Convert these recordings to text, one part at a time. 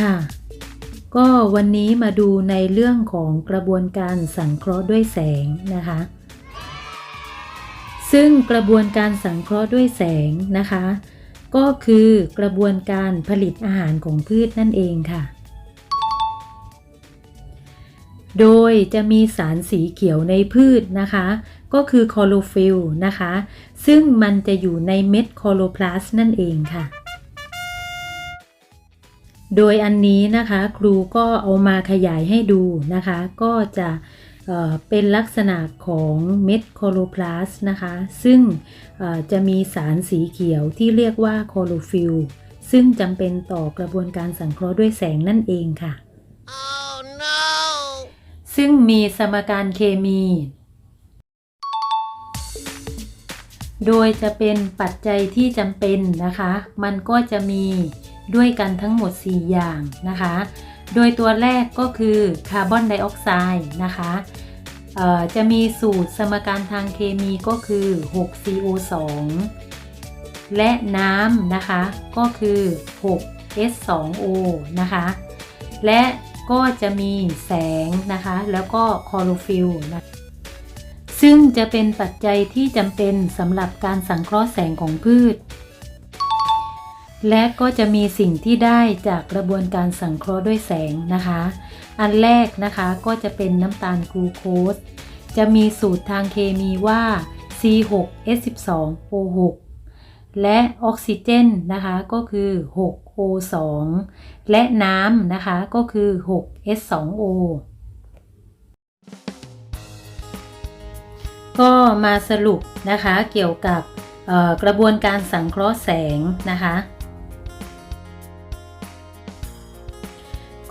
ค่ะ ก็วันนี้มาดูในเรื่องของกระบวนการสังเคราะห์ด้วยแสงนะคะ ซึ่งกระบวนการสังเคราะห์ด้วยแสงนะคะ ก็คือกระบวนการผลิตอาหารของพืชนั่นเองค่ะ โดยจะมีสารสีเขียวในพืชนะคะ ก็คือคลอโรฟิลนะคะ ซึ่งมันจะอยู่ในเม็ดคลอโรพลาสต์นั่นเองค่ะ โดยอันนี้นะคะครูก็เอามาขยายให้ดูนะคะ ก็จะเอ่อเป็นลักษณะของเม็ดคลอโรพลาสต์นะคะ ซึ่งเอ่อจะมีสารสีเขียวที่เรียกว่าคลอโรฟิลซึ่งจำเป็นต่อกระบวนการสังเคราะห์ด้วยแสงนั่นเองค่ะ Oh no! ซึ่งมีสมการเคมี โดยจะเป็นปัจจัยที่จำเป็นนะคะ มันก็จะมี ด้วยกันทั้งหมด 4 อย่างนะคะ โดยตัวแรกก็คือคาร์บอนไดออกไซด์นะคะจะมีสูตรสมการทางเคมีก็คือ 6CO2 และน้ำนะคะก็คือ 6S2O นะคะ และก็จะมีแสงนะคะ แล้วก็คลอโรฟิลนะซึ่งจะเป็นปัจจัยที่จำเป็นสำหรับการสังเคราะห์แสงของพืช และก็จะมีสิ่งที่ได้จากกระบวนการสังเคราะห์ด้วยแสงนะคะ อันแรกนะคะก็จะเป็นน้ำตาลกลูโคส จะมีสูตรทางเคมีว่า C6H12O6 และออกซิเจนนะคะก็คือ 6O2 และน้ำนะคะก็คือ 6S2O ก็มาสรุปนะคะเกี่ยวกับกระบวนการสังเคราะห์แสงนะคะ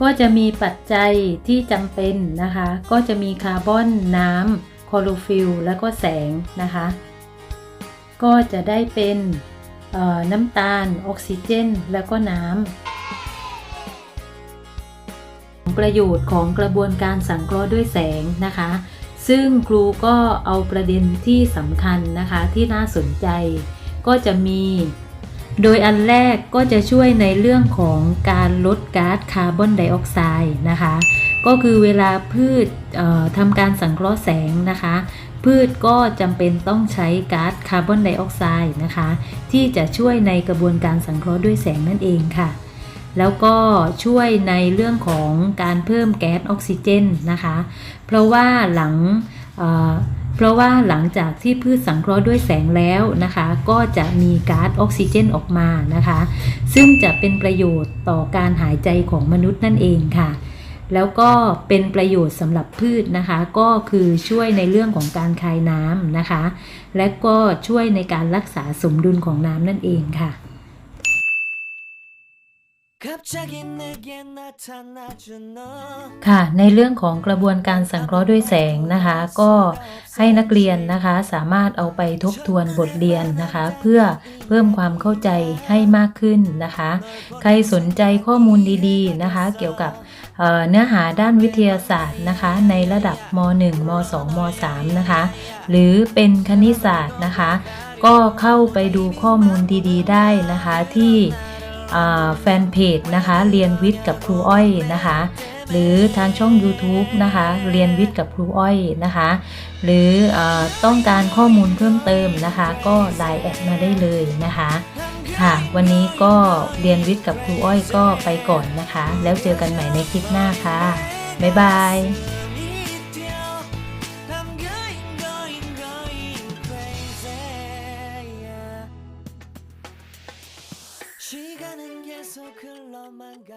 ก็จะมีปัจจัยที่จำเป็นนะคะ ก็จะมีคาร์บอนน้ำคลอโรฟิลแล้วก็แสงนะคะ ก็จะได้เป็นน้ำตาล ออกซิเจน แล้วก็น้ำประโยชน์ของกระบวนการสังเคราะห์ด้วยแสงนะคะ ซึ่งครูก็เอาประเด็นที่สำคัญนะคะที่น่าสนใจ ก็จะมี โดยอันแรกก็จะช่วยในเรื่องของการลดก๊าซคาร์บอนไดออกไซด์นะคะ ก็คือเวลาพืชทำการสังเคราะห์แสงนะคะ พืชก็จำเป็นต้องใช้ก๊าซคาร์บอนไดออกไซด์นะคะ ที่จะช่วยในกระบวนการสังเคราะห์ด้วยแสงนั่นเองค่ะ แล้วก็ช่วยในเรื่องของการเพิ่มแก๊สออกซิเจนนะคะ เพราะว่าหลัง เพราะว่าหลังจากที่พืชสังเคราะห์ด้วยแสงแล้วนะคะ ก็จะมีก๊าซออกซิเจนออกมานะคะ ซึ่งจะเป็นประโยชน์ต่อการหายใจของมนุษย์นั่นเองค่ะ แล้วก็เป็นประโยชน์สำหรับพืชนะคะ ก็คือช่วยในเรื่องของการคายน้ำนะคะ และก็ช่วยในการรักษาสมดุลของน้ำนั่นเองค่ะ ค่ะ ในเรื่องของกระบวนการสังเคราะห์ด้วยแสงนะคะ ก็ให้นักเรียนนะคะสามารถเอาไปทบทวนบทเรียนนะคะ เพื่อเพิ่มความเข้าใจให้มากขึ้นนะคะ ใครสนใจข้อมูลดีๆนะคะ เกี่ยวกับเนื้อหาด้านวิทยาศาสตร์นะคะ ในระดับม .1 ม .2 ม .3 นะคะ หรือเป็นคณิตศาสตร์นะคะ ก็เข้าไปดูข้อมูลดีๆ ได้นะคะที่ แฟนเพจนะคะเรียนวิทย์กับครูอ้อยนะคะ หรือทางช่อง YouTube นะคะเรียนวิทย์กับครูอ้อยนะคะ หรือออต้องการข้อมูลเพิ่มเติมนะคะ ก็ไลน์แอดมาได้เลยนะคะค่ะ วันนี้ก็เรียนวิทย์กับครูอ้อยก็ไปก่อนนะคะ แล้วเจอกันใหม่ในคลิปหน้าค่ะ บ๊ายบาย 시간은 계속 흘러만 가